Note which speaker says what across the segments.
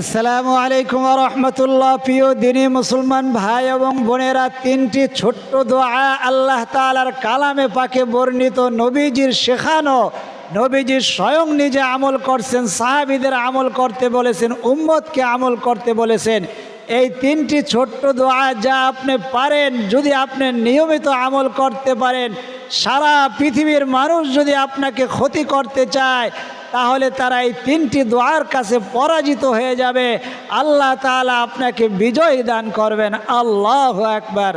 Speaker 1: আসসালামু আলাইকুম রহমতুল্লাহ। প্রিয় দিনী মুসলমান ভাই এবং বোনেরা, তিনটি ছোট্ট দোয়া আল্লাহ তালার কালামে পাকে বর্ণিত। নবীজির শেখানো, নবীজি স্বয়ং নিজে আমল করছেন, সাহাবিদের আমল করতে বলেছেন, উম্মতকে আমল করতে বলেছেন। এই তিনটি ছোট্ট দোয়া যা আপনি পারেন, যদি আপনি নিয়মিত আমল করতে পারেন সারা পৃথিবীর মানুষ যদি আপনাকে ক্ষতি করতে চায়, তাহলে তারা এই তিনটি দোয়ার কাছে পরাজিত হয়ে যাবে। আল্লাহ তালা আপনাকে বিজয় দান করবেন। আল্লাহ একবার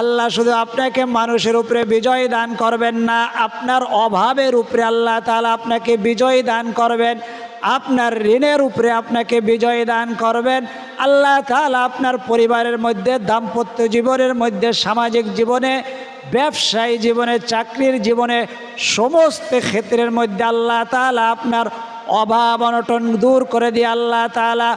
Speaker 1: আল্লাহ শুধু আপনাকে মানুষের উপরে বিজয় দান করবেন না, আপনার অভাবের উপরে আল্লাহ তালা আপনাকে বিজয় দান করবেন। আপনার ঋণের উপরে আপনাকে বিজয় দান করবেন। আল্লাহ তাহলে আপনার পরিবারের মধ্যে, দাম্পত্য জীবনের মধ্যে, সামাজিক জীবনে, ব্যবসায়ী জীবনে, চাকরির জীবনে, সমস্ত ক্ষেত্রের মধ্যে আল্লাহ তাআলা আপনার অভাব অনটন দূর করে দিয়ে আল্লাহ তাআলা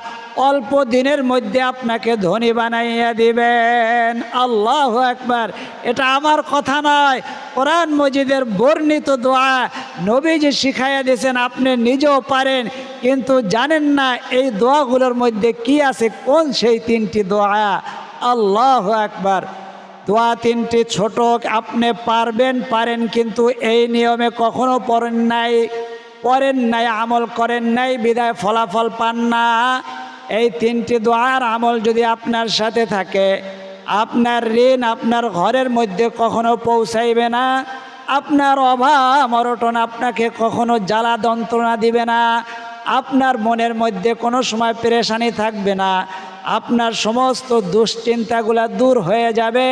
Speaker 1: অল্প দিনের মধ্যে আপনাকে ধনী বানাইয়া দিবেন। আল্লাহ একবার এটা আমার কথা নয়। কোরআন মজিদের বর্ণিত দোয়া নবীজি শিখাইয়া দিয়েছেন, আপনি নিজেও পারেন, কিন্তু জানেন না এই দোয়াগুলোর মধ্যে কি আছে, কোন সেই তিনটি দোয়া? আল্লাহ একবার দোয়া তিনটি ছোট, আপনি পারবেন, পারেন, কিন্তু এই নিয়মে কখনো পড়েন নাই। পড়েন নাই, আমল করেন নাই, বিদায় ফলাফল পান না। এই তিনটি দোয়ার আমল যদি আপনার সাথে থাকে, আপনার ঋণ আপনার ঘরের মধ্যে কখনো পৌঁছাইবে না, আপনার অভাব মরটন আপনাকে কখনো জ্বালা যন্ত্রণা দিবে না, আপনার মনের মধ্যে কোনো সময় পেরেশানি থাকবে না, আপনার সমস্ত দুশ্চিন্তাগুলা দূর হয়ে যাবে।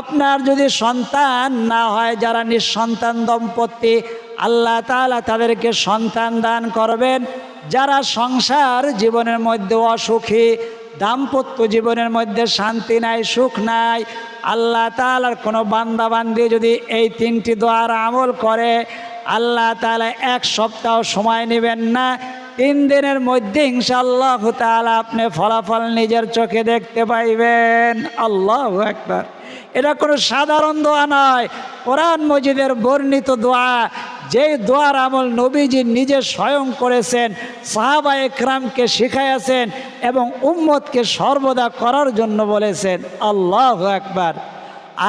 Speaker 1: আপনার যদি সন্তান না হয়, যারা নিঃসন্তান দম্পতি আল্লাহ তাআলা তাদেরকে সন্তান দান করবেন। যারা সংসার জীবনের মধ্যে অসুখী, দাম্পত্য জীবনের মধ্যে শান্তি নাই, সুখ নাই, আল্লাহ তাআলার কোনো বান্দাবান্দি যদি এই তিনটি দোয়ার আমল করে, আল্লাহ তাআলা এক সপ্তাহ সময় নেবেন না। তিন দিনের মধ্যে ইনশাআল্লাহ তালা আপনি ফলাফল নিজের চোখে দেখতে পাইবেন। আল্লাহ একবার এটা কোনো সাধারণ দোয়া নয়। কোরআন মজিদের বর্ণিত দোয়া, যেই দোয়ার আমল নবীজি নিজে স্বয়ং করেছেন, সাহাবা একরামকে শিখাইয়াছেন এবং উম্মতকে সর্বদা করার জন্য বলেছেন। আল্লাহ একবার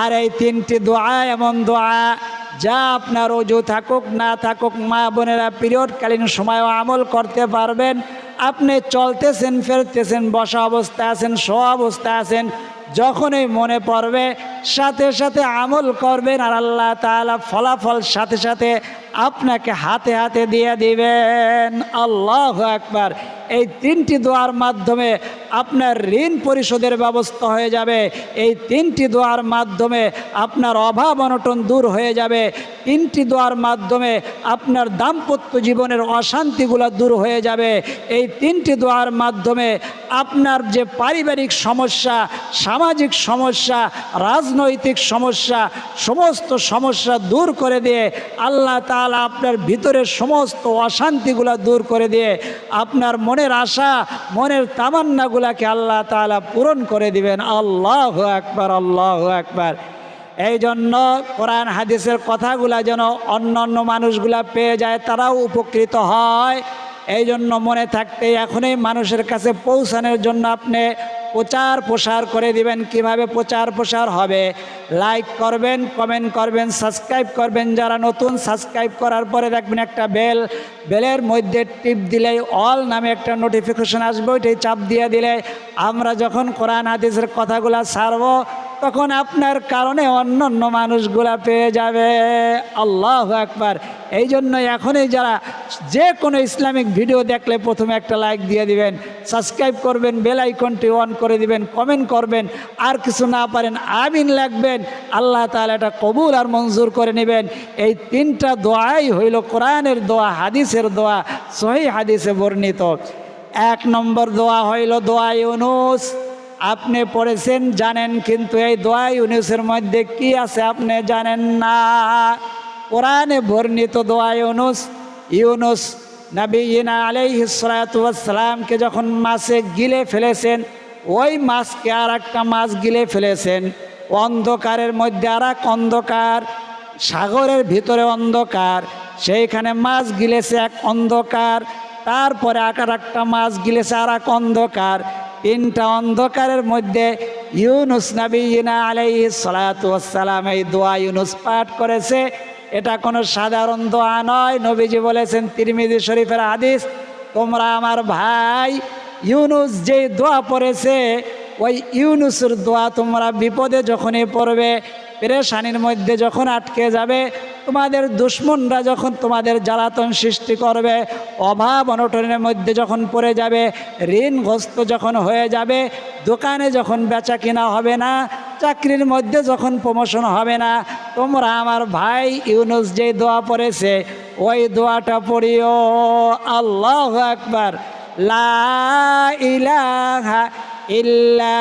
Speaker 1: আর এই তিনটি দোয়া এমন দোয়া, যা আপনার অজু থাকুক, না থাকুক, মা বোনেরা পিরিয়ডকালীন সময়ও আমল করতে পারবেন। আপনি চলতেছেন, ফেরতেছেন, বসা অবস্থায় আছেন শো অবস্থায় আছেন যখনই মনে পড়বে, সাথে সাথে আমল করবেন আর আল্লাহ তালা ফলাফল সাথে সাথে আপনাকে হাতে হাতে দিয়ে দিবেন। আল্লাহ একবার এই তিনটি দোয়ার মাধ্যমে আপনার ঋণ পরিশোধের ব্যবস্থা হয়ে যাবে। এই তিনটি দোয়ার মাধ্যমে আপনার অভাব অনটন দূর হয়ে যাবে। তিনটি দোয়ার মাধ্যমে আপনার দাম্পত্য জীবনের অশান্তিগুলো দূর হয়ে যাবে। এই তিনটি দোয়ার মাধ্যমে আপনার যে পারিবারিক সমস্যা, সামাজিক সমস্যা, রাজনৈতিক সমস্যা, সমস্ত সমস্যা দূর করে দিয়ে আল্লাহ তাআলা আপনার ভিতরের সমস্ত অশান্তিগুলো দূর করে দিয়ে আপনার মনের আশা, মনের তামান্নাগুলাকে আল্লাহ তালা পূরণ করে দিবেন। আল্লাহ একবার আল্লাহ একবার এই জন্য কোরআন, হাদিসের কথাগুলা যেন অন্য অন্য মানুষগুলা পেয়ে যায়, তারাও উপকৃত হয়। এই জন্য মনে থাকতে এখনই মানুষের কাছে পৌঁছানোর জন্য আপনি প্রচার প্রসার করে দিবেন। কীভাবে প্রচার প্রসার হবে? লাইক করবেন কমেন্ট করবেন সাবস্ক্রাইব করবেন। যারা নতুন সাবস্ক্রাইব করার পরে দেখবেন একটা বেল বেলের মধ্যে টিপ দিলেই অল নামে একটা নোটিফিকেশন আসবে। ওইটাই চাপ দিয়ে দিলে আমরা যখন কোরআন, হাদিসের কথাগুলো ছাড়বো তখন আপনার কারণে অন্য অন্য মানুষগুলা পেয়ে যাবে। আল্লাহ একবার এই জন্য এখনই যারা যে কোনো ইসলামিক ভিডিও দেখলে প্রথমে একটা লাইক দিয়ে দিবেন সাবস্ক্রাইব করবেন বেল আইকনটি অন করে দিবেন কমেন্ট করবেন, আর কিছু না পারেন, আমিন লাগবেন। আল্লাহ তাআলা এটা কবুল আর মঞ্জুর করে নেবেন। এই তিনটা দোয়াই হইল কোরআনের দোয়া, হাদিসের দোয়া, সহি হাদিসে বর্ণিত। এক নম্বর দোয়া হইল দোয়া ইউনুস। আপনি পড়েছেন জানেন, কিন্তু এই দোয়া ইউনুসের মধ্যে কি আছে আপনি জানেন না? কোরআনে বর্ণিত দোয়া ইউনুস ইউনুস নবী ইনা আলাইহিসালামকে যখন মাছে গিলে ফেলেছেন, ওই মাছকে আর একটা মাছ গিলে ফেলেছেন। অন্ধকারের মধ্যে আর অন্ধকার, সাগরের ভিতরে অন্ধকার, সেইখানে মাছ গিলেছে এক অন্ধকার, তারপরে আকার একটা মাছ গিলেছে আর এক অন্ধকার। তিনটা অন্ধকারের মধ্যে ইউনুস নবীনা আলাই সালাতাম এই দোয়া ইউনুস পাঠ করেছে। এটা কোনো সাধারণ দোয়া নয়। নবীজি বলেছেন তিরমিদি শরীফের আদিস তোমরা আমার ভাই ইউনুস যে দোয়া পড়েছে, ওই ইউনুসের দোয়া তোমরা বিপদে যখনই পড়বে পেরেশানির মধ্যে যখন আটকে যাবে, তোমাদের দুশ্মনরা যখন তোমাদের জ্বালাতন সৃষ্টি করবে, অভাব অনটনের মধ্যে যখন পড়ে যাবে, ঋণগ্রস্ত যখন হয়ে যাবে, দোকানে যখন বেচা কিনা হবে না, চাকরির মধ্যে যখন প্রমোশন হবে না, তোমরা আমার ভাই ইউনুস যে দোয়া পড়েছে, ওই দোয়াটা পড়িও আল্লাহ একবার লা ইলাহা ইল্লা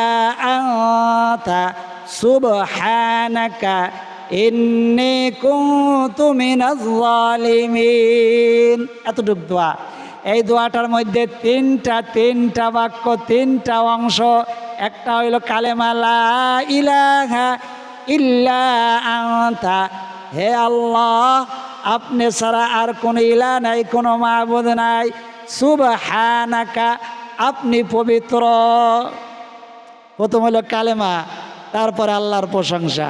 Speaker 1: আনতা সুবহানাকা ইন্নী কুনতু মিনাজ জালিমিন। এতটুক দোয়া। এই দোয়াটার মধ্যে তিনটা তিনটা বাক্য, তিনটা অংশ। একটা হইল কালেমা লা ইলাহা ইল্লা আনতা। হে আল্লাহ, আপনি ছাড়া আর কোনো ইলা নাই, কোনো মাহবুদ নাই। সুবহানাকা, আপনি পবিত্র। প্রথম হলো কালেমা। তারপরে আল্লাহর প্রশংসা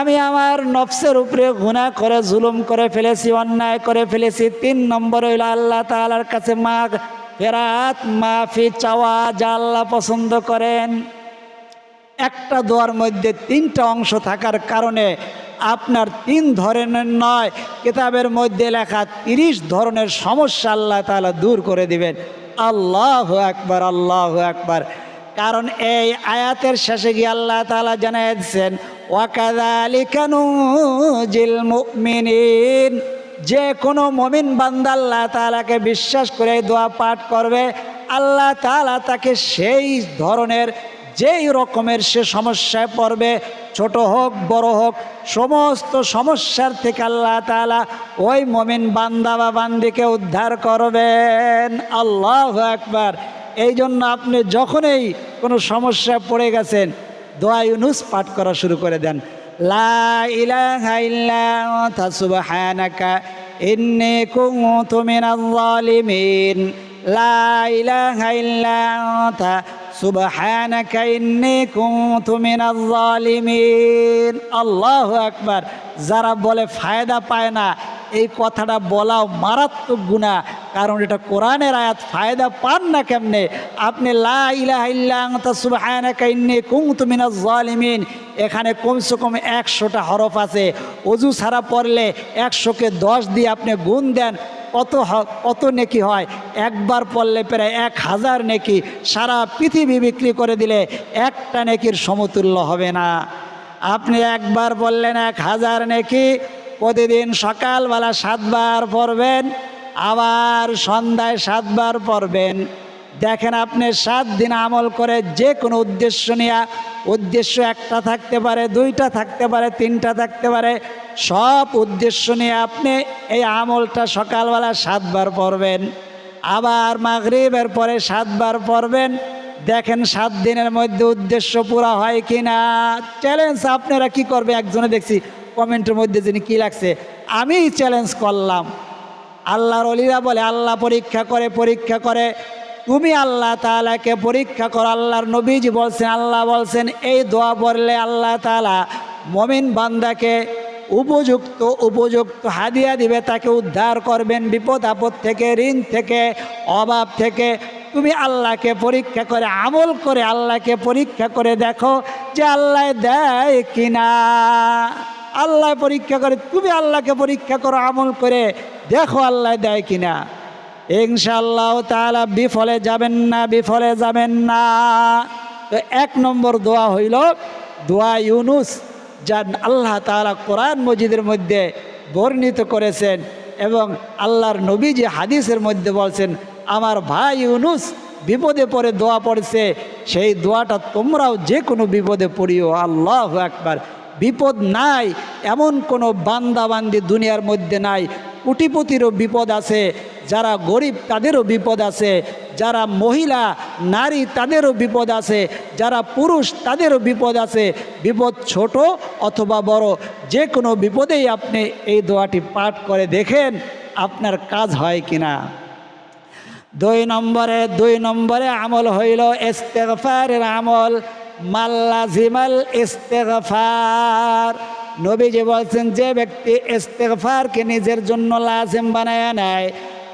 Speaker 1: আমি আমার নফসের উপরে গুণা করে, জুলুম করে ফেলেছি, অন্যায় করে ফেলেছি। তিন নম্বর হইল আল্লাহ তালার কাছে মা ফেরাত, মাফি, চাওয়া, যা আল্লাহ পছন্দ করেন। একটা দোয়ার মধ্যে তিনটা অংশ থাকার কারণে আপনার তিন ধরনের নয়, কিতাবের মধ্যে লেখা তিরিশ ধরনের সমস্যা আল্লাহ তালা দূর করে দিবেন। আল্লাহ একবার আল্লাহ একবার কারণ এই আয়াতের শেষে গিয়ে আল্লাহ তালা দিচ্ছেন ওয়াকাদালিকানুজিল মুমিনিন। যে কোনো মমিন বান্দা আল্লাহ তালাকে বিশ্বাস করে দোয়া পাঠ করবে, আল্লাহ তালা তাকে সেই ধরনের, যেই রকমের সে সমস্যায় পড়বে ছোট হোক, বড় হোক, সমস্ত সমস্যার থেকে আল্লাহ তালা ওই মমিন বান্দা বা বান্দিকে উদ্ধার করবেন। আল্লাহ একবার এই জন্য আপনি যখনই কোনো সমস্যায় পড়ে গেছেন, দোয়া ইউনুস পাঠ করা শুরু করে দেন। লা আল্লাহু আকবার। যারা বলে ফায়দা পায় না, এই কথাটা বলাও মারাত্মক গুণা কারণ এটা কোরআনের আয়াত, ফায়দা পান না কেমনে? আপনি লা ইলাহা ইল্লা আনতা সুবহানাকা ইন্নী কুনতু মিনাজ জালিমিন এখানে কমসে কম একশোটা হরফ আছে। অজু ছাড়া পড়লে একশোকে দশ দিয়ে আপনি গুণ দেন। অত কত নেকি হয়। একবার পড়লে প্রায় এক হাজার নেকি সারা পৃথিবী বিক্রি করে দিলে একটা নেকির সমতুল্য হবে না। আপনি একবার বললেন এক হাজার নেকি, প্রতিদিন সকালবেলা সাতবার পড়বেন, আবার সন্ধ্যায় সাতবার পড়বেন। দেখেন আপনি সাত দিন আমল করে যে কোনো উদ্দেশ্য নিয়ে, উদ্দেশ্য একটা থাকতে পারে, দুইটা থাকতে পারে, তিনটা থাকতে পারে, সব উদ্দেশ্য নিয়ে আপনি এই আমলটা সকালবেলা সাতবার পড়বেন, আবার মাগরিবের পরে সাতবার পড়বেন। দেখেন সাত দিনের মধ্যে উদ্দেশ্য পুরা হয় কি না চ্যালেঞ্জ আপনারা কি করবে? একজনে দেখছি কমেন্টের মধ্যে যিনি কী লাগছে, আমি চ্যালেঞ্জ করলাম। আল্লাহর অলিরা বলে, আল্লাহ পরীক্ষা করে পরীক্ষা করে। তুমি আল্লাহ তালাকে পরীক্ষা করো, আল্লাহর নবীজি বলছেন, আল্লাহ বলছেন, এই দোয়া পড়লে আল্লাহ তালা মমিন বান্দাকে উপযুক্ত উপযুক্ত হাদিয়া দিবে, তাকে উদ্ধার করবেন বিপদ আপদ থেকে, ঋণ থেকে, অভাব থেকে। তুমি আল্লাহকে পরীক্ষা করে, আমল করে আল্লাহকে পরীক্ষা করে দেখো যে আল্লাহ দেয় কিনা। আল্লাহ পরীক্ষা করে, তুমি আল্লাহকে পরীক্ষা করো, আমল করে দেখো আল্লাহ দেয় কিনা। ইনশাল্লাহ তাআলা বিফলে যাবেন না, বিফলে যাবেন না। তো এক নম্বর দোয়া হইল, দোয়া ইউনুস যা আল্লাহ তাআলা কোরআন মজিদের মধ্যে বর্ণিত করেছেন এবং আল্লাহর নবী যে হাদিসের মধ্যে বলছেন, আমার ভাই ইউনুস বিপদে পড়ে দোয়া পড়ছে, সেই দোয়াটা তোমরাও যে কোনো বিপদে পড়িও, আল্লাহ একবার বিপদ নাই, এমন কোনো বান্দাবান্দি দুনিয়ার মধ্যে নাই কোটিপতিরও বিপদ আছে, যারা গরিব তাদেরও বিপদ আছে, যারা মহিলা, নারী তাদেরও বিপদ আছে, যারা পুরুষ তাদেরও বিপদ আছে, বিপদ ছোট অথবা বড়, যে কোনো বিপদেই আপনি এই দোয়াটি পাঠ করে দেখেন আপনার কাজ হয় কিনা। দুই নম্বরে দুই নম্বরে আমল হইল ইস্তেগফারের আমল, মাল্লাজিমাল ইস্তেগফার। নবীজি বলছেন, যে ব্যক্তি ইস্তেগফারকে নিজের জন্য লাজিম বানায় নেয়,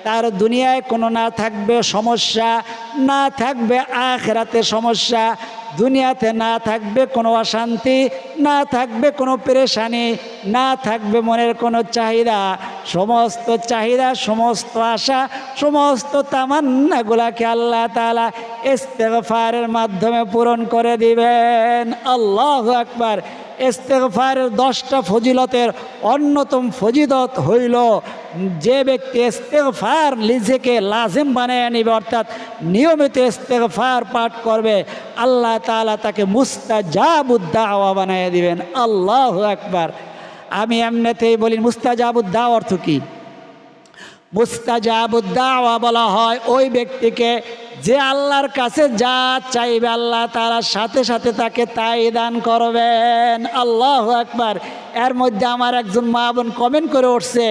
Speaker 1: তার দুনিয়ায় কোনো না থাকবে সমস্যা, না থাকবে আখেরাতে সমস্যা, দুনিয়াতে না থাকবে কোনো অশান্তি, না থাকবে কোনো পেরেশানি, না থাকবে মনের কোনো চাহিদা, সমস্ত চাহিদা, সমস্ত আশা, সমস্ত তামান্নাগুলাকে আল্লাহ তালা ইস্তেগফারের মাধ্যমে পূরণ করে দিবেন। আল্লাহ আকবার। ইস্তেগফারের দশটা ফজিলতের অন্যতম ফজিলত হইল যে ব্যক্তি ইস্তেকফার নিজেকে লাজিম বানিয়ে নিবে, অর্থাৎ নিয়মিত ইস্তেকফার পাঠ করবে, আল্লাহ তাআলা তাকে মুস্তাজাবুদ্দাওয়া বানিয়ে দিবেন। আল্লাহ একবার আমি এমনিতেই বলি মুস্তাজাবুদ্দা অর্থ কী? মুস্তাজাবুদ্দাওয়া বলা হয়, ওই ব্যক্তিকে যে আল্লাহর কাছে যা চাইবে আল্লাহ তার সাথে সাথে তাকে তাই দান করবেন। আল্লাহ একবার এর মধ্যে আমার একজন মা বোন কমেন্ট করে উঠছে।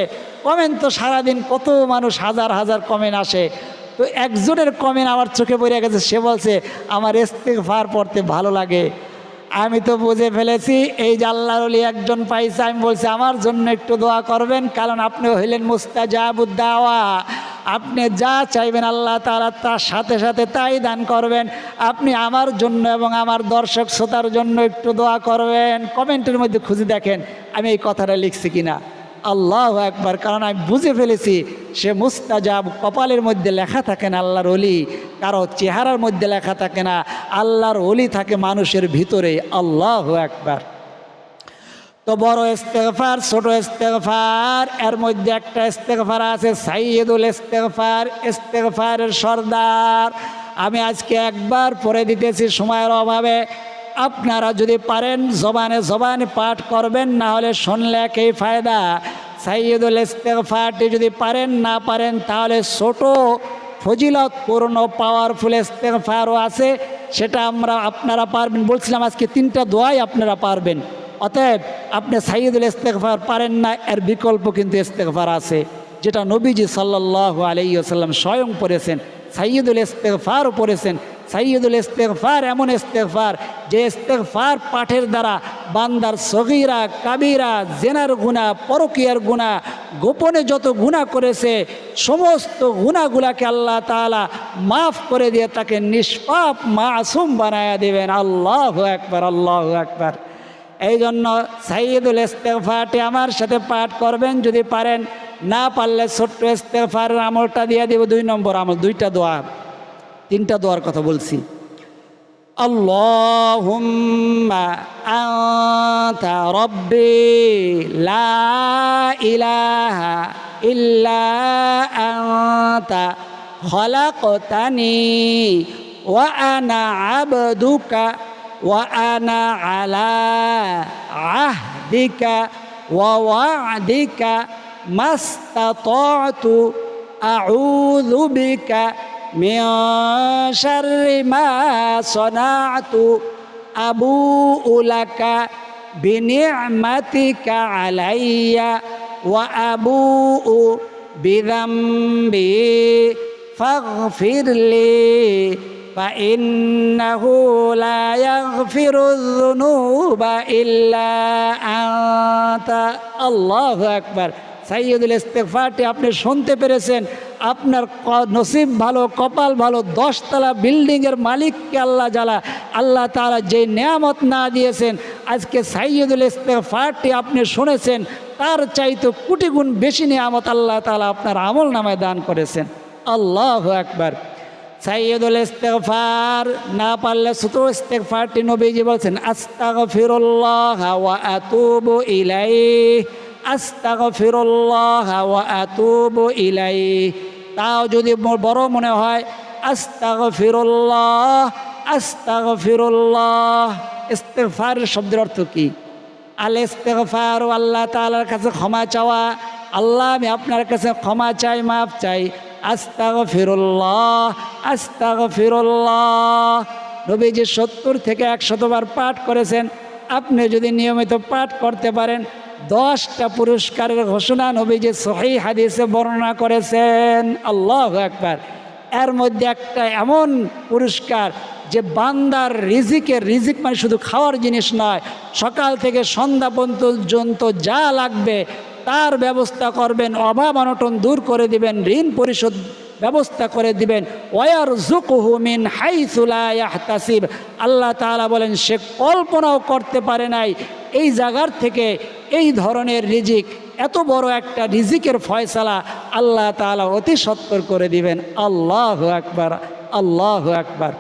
Speaker 1: কমেন্ট তো সারাদিন কত মানুষ হাজার হাজার কমেন্ট আসে। তো একজনের কমেন্ট আমার চোখে পড়ে গেছে, সে বলছে, আমার ইস্তেগফার পড়তে ভালো লাগে। আমি তো বুঝে ফেলেছি, এই অলি একজন পাইছে, আমি বলছি, আমার জন্য একটু দোয়া করবেন, কারণ আপনি হইলেন মুস্তাজাবুদ্দাওয়া। আপনি যা চাইবেন আল্লাহ তালা তার সাথে সাথে তাই দান করবেন। আপনি আমার জন্য এবং আমার দর্শক শ্রোতার জন্য একটু দোয়া করবেন। কমেন্টের মধ্যে খুঁজে দেখেন, আমি এই কথাটা লিখছি কিনা। আল্লাহ একবার কারণ আমি বুঝে ফেলেছি, সে মুস্তাজাব কপালের মধ্যে লেখা থাকে না আল্লাহর অলি কারও চেহারার মধ্যে লেখা থাকে না, আল্লাহর অলি থাকে মানুষের ভিতরে, আল্লাহ একবার তো বড় ইস্তেগফার, ছোট ইস্তেগফার, এর মধ্যে একটা ইস্তেগফার আছে সাইয়েদুল ইস্তেগফার, ইস্তেগফারের সর্দার। আমি আজকে একবার পরে দিতেছি সময়ের অভাবে। আপনারা যদি পারেন জবানে জবানে পাঠ করবেন, না হলে শুনলে একই ফায়দা। সাইয়দুল ইস্তেগফারটি যদি পারেন, না পারেন, তাহলে ছোট ফজিলতপূর্ণ পাওয়ারফুল ইস্তেগফারও আছে। সেটা আমরা, আপনারা পারবেন। বলছিলাম আজকে তিনটা দোয়াই আপনারা পারবেন। অতএব আপনি সাইয়দুল ইস্তেগফার পারেন না, এর বিকল্প কিন্তু ইস্তেগফার আছে। যেটা নবীজি সাল্লাহ আলাইসাল্লাম স্বয়ং পড়েছেন সাইয়দুল ইস্তেগফারও পড়েছেন। সাইয়দুল ইস্তেগফার এমন ইস্তেগফার যে ইস্তেগফার পাঠের দ্বারা বান্দার সগিরা, কাবিরা, জেনার গুণা পরকিয়ার গুণা গোপনে যত গুণা করেছে, সমস্ত গুণাগুলাকে আল্লাহ তাআলা মাফ করে দিয়ে তাকে নিষ্পাপ, মাসুম বানায়া দেবেন। আল্লাহ একবার আল্লাহ একবার এই জন্য সাইয়দুল ইস্তেগফারটি আমার সাথে পাঠ করবেন, যদি পারেন। না পারলে ছোট্ট ইস্তেগফারের আমলটা দিয়ে দেব, দুই নম্বর আমল, দুইটা দোয়া। তিনটা দোয়ার কথা বলছি। আল্লাহুম্মা আনতা রব্বি লা ইলাহা ইল্লা আনতা খলাকতানি ওয়া আনা আবদুকা ওয়া আনা আলা আহদিকা ওয়া ওয়াদিকা মাস্তাতু আউযু বিকা من شر ما صنعت أبوء لك بنعمتك علي وأبوء بذنبي فاغفر لي فإنه لا يغفر الذنوب إلا أنت. الله أكبر. সাইয়দুল ইস্তেফারটি আপনি শুনতে পেরেছেন, আপনার নসিব ভালো, কপাল ভালো, দশতলা বিল্ডিংয়ের মালিককে আল্লাহ জালা, আল্লাহ তারা যে নিয়ামত না দিয়েছেন, আজকে সাইয়দুল ইস্তেফারটি আপনি শুনেছেন, তার চাইতে কোটি গুণ বেশি নিয়ামত আল্লাহ তালা আপনার আমল নামায় দান করেছেন। আল্লাহ একবার সাইয়দুল ইস্তেগফার না পারলে ছোট ইস্তেগফারটি নবীজি বলছেন, আস্তাগফিরুল্লাহ ওয়া আতুবু ইলাইহি। আস্তাগফিরুল্লাহ ওয়া আতুবু ইলাইহি। তাও যদি বড় মনে হয়, আস্তাগফিরুল্লাহ আস্তাগফিরুল্লাহ। ইস্তেগফার শব্দের অর্থ কি? আল ইস্তেগফার আল্লাহ তাআলার কাছে ক্ষমা চাওয়া। আল্লাহ, আমি আপনার কাছে ক্ষমা চাই, মাফ চাই। আস্তাগ ফিরুল্লাহ আস্তাগ ফিরুল্লাহ নবীজি সত্তর থেকে একশতবার পাঠ করেছেন। আপনি যদি নিয়মিত পাঠ করতে পারেন দশটা পুরস্কারের ঘোষণা নবীজি সহি হাদিসে বর্ণনা করেছেন। আল্লাহ একবার এর মধ্যে একটা এমন পুরস্কার যে বান্দার রিজিকের রিজিক মানে শুধু খাওয়ার জিনিস নয়, সকাল থেকে সন্ধ্যা পর্যন্ত যা লাগবে তার ব্যবস্থা করবেন, অভাব অনটন দূর করে দিবেন, ঋণ পরিশোধ ব্যবস্থা করে দিবেন। ওয়ার জুকহুমিন হাইসুলাহতাসিব আল্লাহ তাআলা বলেন, সে কল্পনাও করতে পারে নাই এই জায়গার থেকে এই ধরনের রিজিক। এত বড় একটা রিজিকের ফয়সালা আল্লাহ তাআলা অতি সত্তর করে দিবেন। আল্লাহ আকবার আল্লাহ আকবার।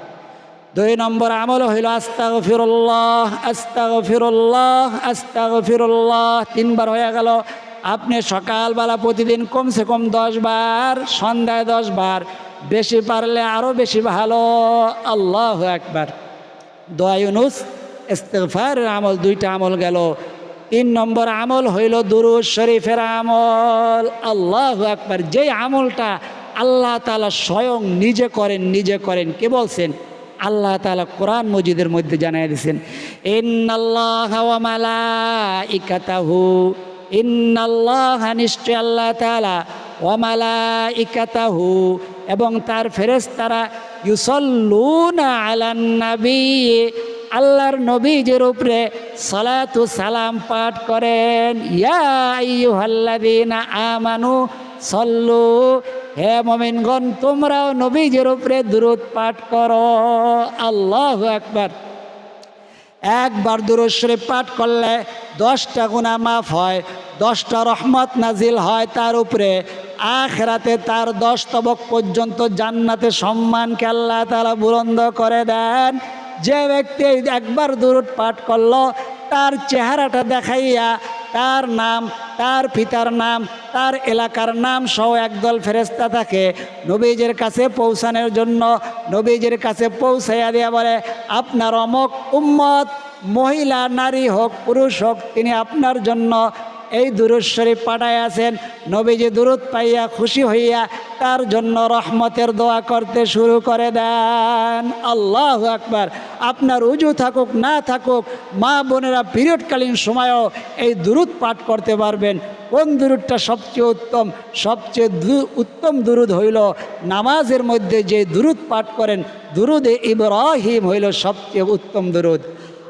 Speaker 1: দুই নম্বর আমল হইল আস্তাগ ফিরুল্লাহ আস্তাগ ফিরুল্লাহ আস্তাগ ফিরুল্লাহ তিনবার হয়ে গেল আপনি সকালবেলা প্রতিদিন কমসে কম দশ বার, সন্ধ্যায় দশ বার, বেশি পারলে আরও বেশি ভালো। আল্লাহ একবার দয়ানুস ইস্তেফারের আমল, দুইটা আমল গেল। তিন নম্বর আমল হইল দুরুজ শরীফের আমল। আল্লাহ একবার যেই আমলটা আল্লাহ তালা স্বয়ং নিজে করেন নিজে করেন, কে বলছেন? আল্লাহ তালা কোরআন মজিদের মধ্যে জানাই দিয়েছেন ইন্নাল্লাহ ওয়া মালাইকাতাহু ইন্নাল্লাহ নিশ্চয় আল্লাহ তাআলা ওয়া মালাইকাতাহু এবং তার ফেরেশতারা ইউসাল্লুনা আলান নবী, আল্লাহর নবীজের উপরে সালাতু সালাম পাঠ করেন। ইয়া আইয়ুহাল্লাযীনা আমানু সল্লু, হে মমিনগণ, তোমরাও নবীজের উপরে দূরত পাঠ করো। আল্লাহ একবার একবার দুরুদ শরীফ পাঠ করলে দশটা গুণা মাফ হয়, দশটা রহমত নাজিল হয় তার উপরে। আখ রাতে তার দশ তবক পর্যন্ত জান্নাতে সম্মান আল্লাহ তারা বুলন্দ করে দেন। যে ব্যক্তি একবার দূরত পাঠ করল, তার চেহারাটা দেখাইয়া তার নাম, তার পিতার নাম, তার এলাকার নাম সহ একদল ফেরেস্তা থাকে। নবীজের কাছে পৌঁছানোর জন্য নবীজের কাছে পৌঁছাইয়া দেওয়া বলে, আপনার অমক উম্মত মহিলা, নারী হোক, পুরুষ হোক, তিনি আপনার জন্য এই দুরুদ শরীফ পাঠায় আছেন। নবীজি দূরত পাইয়া খুশি হইয়া তার জন্য রহমতের দোয়া করতে শুরু করে দেন। আল্লাহ আকবার। আপনার উজু থাকুক, না থাকুক, মা বোনেরা পিরিয়ডকালীন সময়ও এই দুরুদ পাঠ করতে পারবেন। কোন দুরুদটা সবচেয়ে উত্তম? সবচেয়ে উত্তম দুরুদ হইল নামাজের মধ্যে যে দুরুদ পাঠ করেন, দুরুদে ইব্রাহিম হইল সবচেয়ে উত্তম দুরুদ।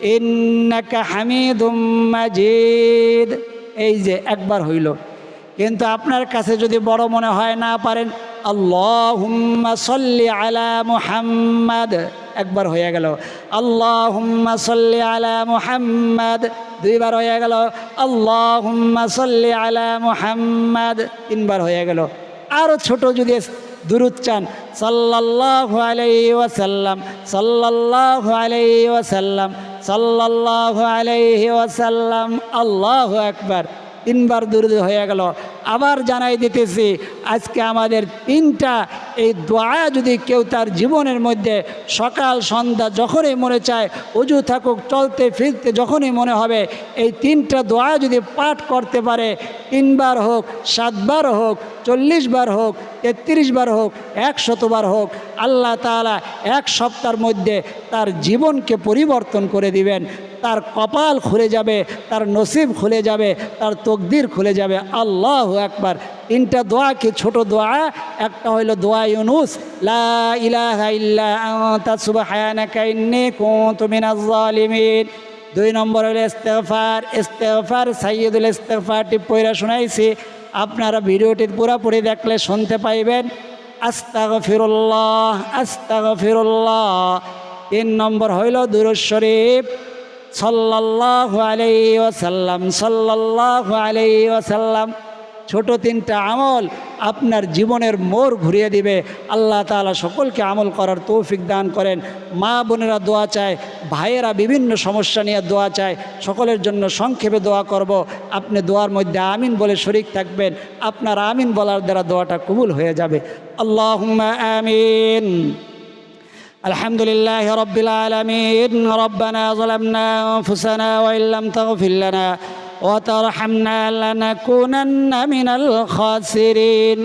Speaker 1: ইন্নাকা হামিদুম মাজিদ। এই যে একবার হইল। কিন্তু আপনার কাছে যদি বড় মনে হয় না পারেন, আল্লাহুম্মা সল্লি আলা মুহাম্মাদ। একবার হয়ে গেল। আল্লাহুম্মা সল্লি আলা মুহাম্মাদ। দুইবার হয়ে গেল। আল্লাহুম্মা সল্লি আলা মুহাম্মাদ। তিনবার হয়ে গেল। আরও ছোট যদি দুরুদ চান। সাল্লাল্লাহু আলাইহি ওয়াসাল্লাম, সাল্লাল্লাহু আলাইহি ওয়াসাল্লাম, সাল্লাল্লাহু আলাইহি ওয়াসাল্লাম, আল্লাহ একবার তিনবার দুরুদ হয়ে গেল। আবার জানাই দিতেছি, আজকে আমাদের তিনটা এই দোয়া যদি কেউ তার জীবনের মধ্যে সকাল, সন্ধ্যা যখনই মনে চায় উজু থাকুক চলতে ফিরতে যখনই মনে হবে, এই তিনটা দোয়া যদি পাঠ করতে পারে, তিনবার হোক, সাতবার হোক চল্লিশ বার হোক তেত্রিশ বার হোক, একশতবার হোক, আল্লাহ তাআলা এক সপ্তাহের মধ্যে তার জীবনকে পরিবর্তন করে দিবেন। তার কপাল খুলে যাবে, তার নসিব খুলে যাবে, তার তকদির খুলে যাবে। আল্লাহ একবার। তিনটা দোয়া কি ছোট দোয়া? একটা হইল দোয়া ইউনুস দুই নম্বর হলো ইস্তেগফার। ইস্তেগফার সাইয়্যিদুল ইস্তেগফারটি পড়া শোনাইছি। আপনারা ভিডিওটি পুরোপুরি দেখলে শুনতে পাইবেন। আস্তাগফিরুল্লাহ আস্তাগফিরুল্লাহ। তিন নম্বর হইল দুরুদ শরীফ। সাল্লাল্লাহু আলাইহি ওয়াসাল্লাম, সাল্লাল্লাহু আলাইহি ওয়াসাল্লাম। ছোট তিনটা আমল আপনার জীবনের মোড় ঘুরিয়ে দিবে আল্লাহ তাআলা সকলকে আমল করার তৌফিক দান করেন মা বোনেরা দোয়া চায় ভাইয়েরা বিভিন্ন সমস্যা নিয়ে দোয়া চায় সকলের জন্য সংক্ষেপে দোয়া করব আপনি দোয়ার মধ্যে আমিন বলে শরিক থাকবেন আপনার আমিন বলার দ্বারা দোয়াটা কবুল হয়ে যাবে আল্লাহ আমিন الحمد لله رب العالمين ربنا ظلمنا أنفسنا وإن لم تغفر لنا وترحمنا لنكونن من الخاسرين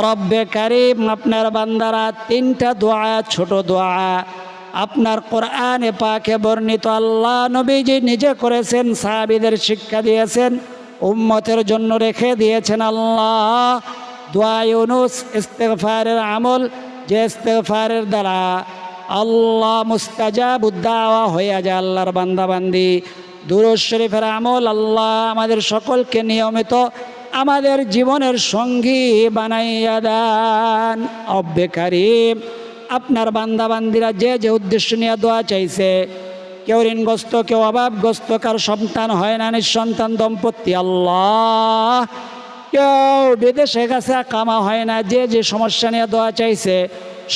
Speaker 1: رب كريم আপনার বান্দারা তিনটা দোয়া ছোট দোয়া আপনার কোরআনে পাকে বর্ণিত আল্লাহ নবীজি নিজে করেছেন সাহাবিদের শিক্ষা দিয়েছেন উম্মতের জন্য রেখে দিয়েছেন আল্লাহ দোয়া ইউনুস ইস্তেগফারের আমল যে ইস্তেগফারের দ্বারা আল্লাহ মুস্তাজাব উদ্দাওয়া হয়ে যায় আল্লাহর বান্দাবান্দি দুরুজ শরীফের আমল আল্লাহ আমাদের সকলকে নিয়মিত আমাদের জীবনের সঙ্গী বানাইয়া দান। অব্বে আপনার বান্দাবান্দিরা যে যে উদ্দেশ্য নিয়ে দোয়া চাইছে, কেউ ঋণগ্রস্ত, কেউ অভাবগ্রস্ত, কার সন্তান হয় না, নিঃসন্তান দম্পতি, আল্লাহ। কেউ বিদেশে গেছে, কামা হয় না, যে যে সমস্যা নিয়ে দোয়া চাইছে,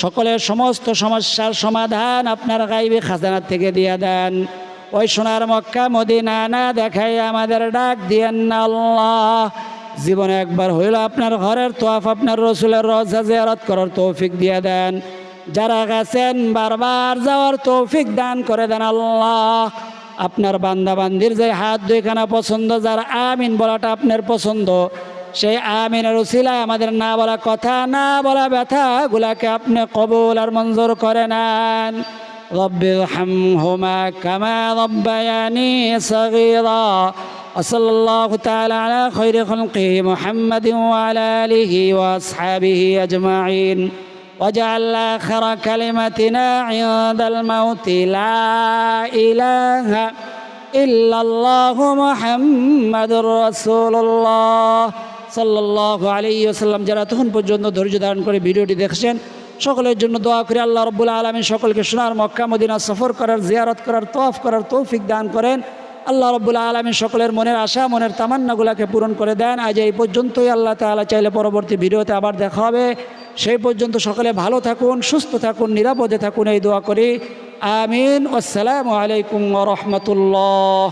Speaker 1: সকলের সমস্ত সমস্যার সমাধান আপনার গাইবে খাজানা থেকে দিয়ে দেন। ওই সোনার মক্কা মদিনা না দেখাই আমাদের ডাক দিয়েন আল্লাহ। জীবনে একবার হইল আপনার ঘরের তোয়াফ, আপনার রসুলের রজা জিয়ারত করার তৌফিক দিয়ে দেন। যারা গেছেন বারবার যাওয়ার তৌফিক দান করে দেন আল্লাহ। আপনার বান্দাবান্দির যে হাত দুইখানা পছন্দ, যার আমিন বলাটা আপনার পছন্দ, সেই আমিনের উসিলায় আমাদের না বলা কথা, না বলা ব্যথাগুলাকে আপনি কবুল আর মঞ্জুর করে নেন। رب ارحمهما كما ربياني صغيرا وصلى الله تعالى على خير خلقه محمد وعلى آله وأصحابه أجمعين واجعل آخر كلمتنا عند الموت لا إله إلا الله محمد رسول الله সাল্লাহ আলী আসাল্লাম যারা তখন পর্যন্ত ধৈর্য ধারণ করে ভিডিওটি দেখছেন সকলের জন্য দোয়া করে, আল্লাহ রব্বুল আলমী সকলকে সোনার মক্কা, মদিনা সফর করার, জিয়ারত করার তফ করার তৌফিক দান করেন। আল্লাহ রব্বুল আলমী সকলের মনের আশা, মনের তামান্নাগুলাকে পূরণ করে দেন। আজ এই পর্যন্তই, আল্লাহ তালা চাইলে পরবর্তী ভিডিওতে আবার দেখা হবে। সেই পর্যন্ত সকলে ভালো থাকুন, সুস্থ থাকুন, নিরাপদে থাকুন, এই দোয়া করি। আমিন। আসসালামু আলাইকুম রহমতুল্লাহ।